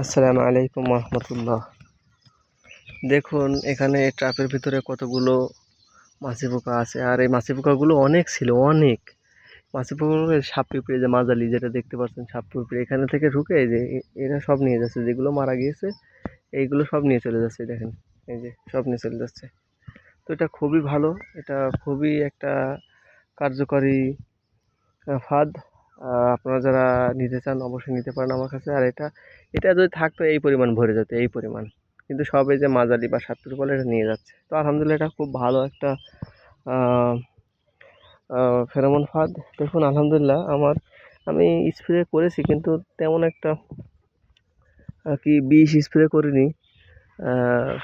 আসসালামু আলাইকুম রহমতুল্লাহ দেখুন, এখানে ট্রাপের ভিতরে কতগুলো মাছি পোকা আছে, আর এই মাছি পোকাগুলো অনেক ছিল, অনেক। মাছি পোকাগুলো সাপ পিঁপড়ে যে মাজালি যেটা দেখতে পাচ্ছেন সাপ পিঁপড়ে এখানে থেকে ঢুকে যে এরা সব নিয়ে যাচ্ছে, যেগুলো মারা গিয়েছে, এইগুলো সব নিয়ে চলে যাচ্ছে, দেখেন। এই যে সব নিয়ে চলে যাচ্ছে। তো এটা খুবই ভালো, এটা খুবই একটা কার্যকরী ফাঁদ। আপনারা যারা নিতে চান অবশ্যই নিতে পারেন আমার কাছে। আর এটা এটা যদি থাকতো এই পরিমাণ ভরে যেত, এই পরিমাণ। কিন্তু সবে যে মাজালি বা সাতপুর বলে এটা নিয়ে যাচ্ছে। তো আলহামদুলিল্লাহ এটা খুব ভালো একটা ফেরোমন ফাঁদ। দেখুন, আলহামদুলিল্লাহ আমার, আমি স্প্রে করেছি কিন্তু তেমন একটা কি বিষ স্প্রে করিনি।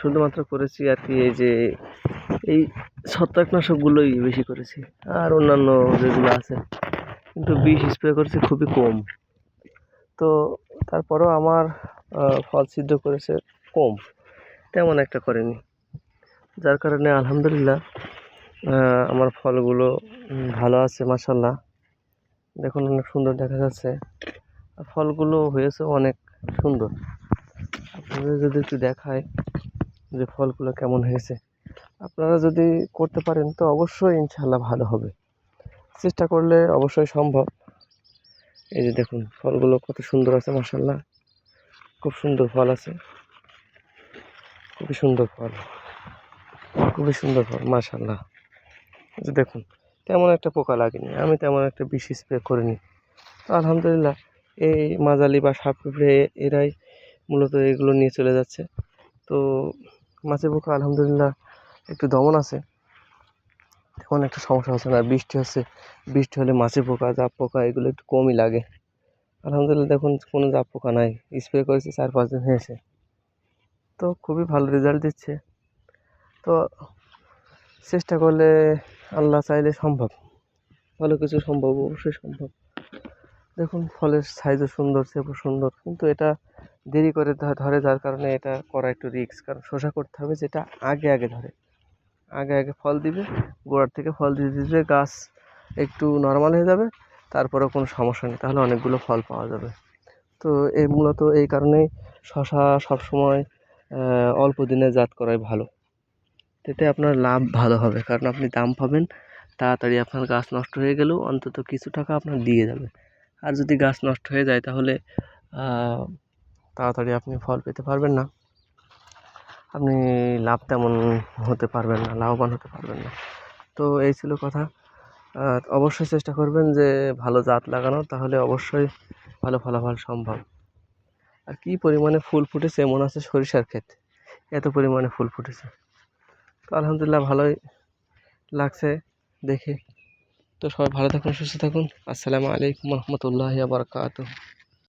শুধুমাত্র করেছি আর কি এই যে, এই ছত্রাকনাশকগুলোই বেশি করেছি। আর অন্যান্য যেগুলো আছে কিন্তু বিষ স্প্রে করেছি খুবই কম। তো তারপরেও আমার ফল সিদ্ধ করেছে কম। তেমন একটা করেনি। যার কারণে আলহামদুলিল্লাহ আমার ফলগুলো ভালো আছে মাসাল্লাহ দেখুন, অনেক সুন্দর দেখা যাচ্ছে। ফলগুলো হয়েছে অনেক সুন্দর। আপনাদের যদি একটু দেখায় যে ফলগুলো কেমন হয়েছে। আপনারা যদি করতে পারেন, তো অবশ্যই ইনশাল্লাহ ভালো হবে। চেষ্টা করলে অবশ্যই সম্ভব। এই যে দেখুন, ফলগুলো কত সুন্দর আছে মাসাল্লাহ খুব সুন্দর ফল আছে। খুবই সুন্দর ফল। খুবই সুন্দর ফল মাশাল্লাহ এই যে দেখুন, তেমন একটা পোকা লাগেনি। আমি তেমন একটা বিষ স্প্রে করিনি। তো আলহামদুলিল্লাহ, এই মাজালি বা সাপ এরাই মূলত এগুলো নিয়ে চলে যাচ্ছে। তো মাছের পোকা আলহামদুলিল্লাহ একটু দমন আছে। তেমন একটা সমস্যা হচ্ছে না, বৃষ্টি হচ্ছে, বৃষ্টি হলে মাছি পোকা, জাপ পোকা এগুলো একটু কমই লাগে। আলহামদুলিল্লাহ দেখুন কোনো জাপ পোকা নাই স্প্রে করেছি চার পাঁচ দিন হয়েছে। তো খুবই ভালো রেজাল্ট দিচ্ছে। তো চেষ্টা করলে আল্লাহ চাইলে সম্ভব, ভালো কিছু সম্ভব, অবশ্যই সম্ভব। দেখুন ফলের সাইজও সুন্দর শেপও সুন্দর, কিন্তু এটা দেরি করে ধরে যার কারণে এটা করা একটু রিস্ক কারণ শসা করতে হবে যেটা আগে আগে ধরে। আগে আগে ফল দিবে, গোড়ার থেকে ফল দিতে দিতে গাছ একটু নর্মাল হয়ে যাবে, তারপরে কোনো সমস্যা নেই, তাহলে অনেকগুলো ফল পাওয়া যাবে। তো এই মূলত এই কারণেই শশা সবসময় অল্প দিনে জাত করাই ভালো। এতে আপনার লাভ ভালো হবে, কারণ আপনি দাম পাবেন, তাড়াতাড়ি আপনার গাছ নষ্ট হয়ে গেলেও অন্তত কিছু টাকা আপনার দিয়ে যাবে। আর যদি গাছ নষ্ট হয়ে যায় তাহলে তাড়াতাড়ি আপনি ফল পেতে পারবেন না। আপনি লাভ তেমন হতে পারবেন না লাভবান হতে পারবেন না। তো এই ছিল কথা। আহ, অবশ্যই চেষ্টা করবেন যে ভালো জাত লাগানোর তাহলে অবশ্যই ভালো ফলাফল সম্ভব। আর কী পরিমাণে ফুল ফুটেছে এমন আছে সরিষার ক্ষেত। এত পরিমাণে ফুল ফুটেছে। তো আলহামদুলিল্লাহ ভালোই লাগছে দেখে। তো সবাই ভালো থাকুন সুস্থ থাকুন। আসসালামু আলাইকুম রহমতুল্লাহ বারকাতুহ।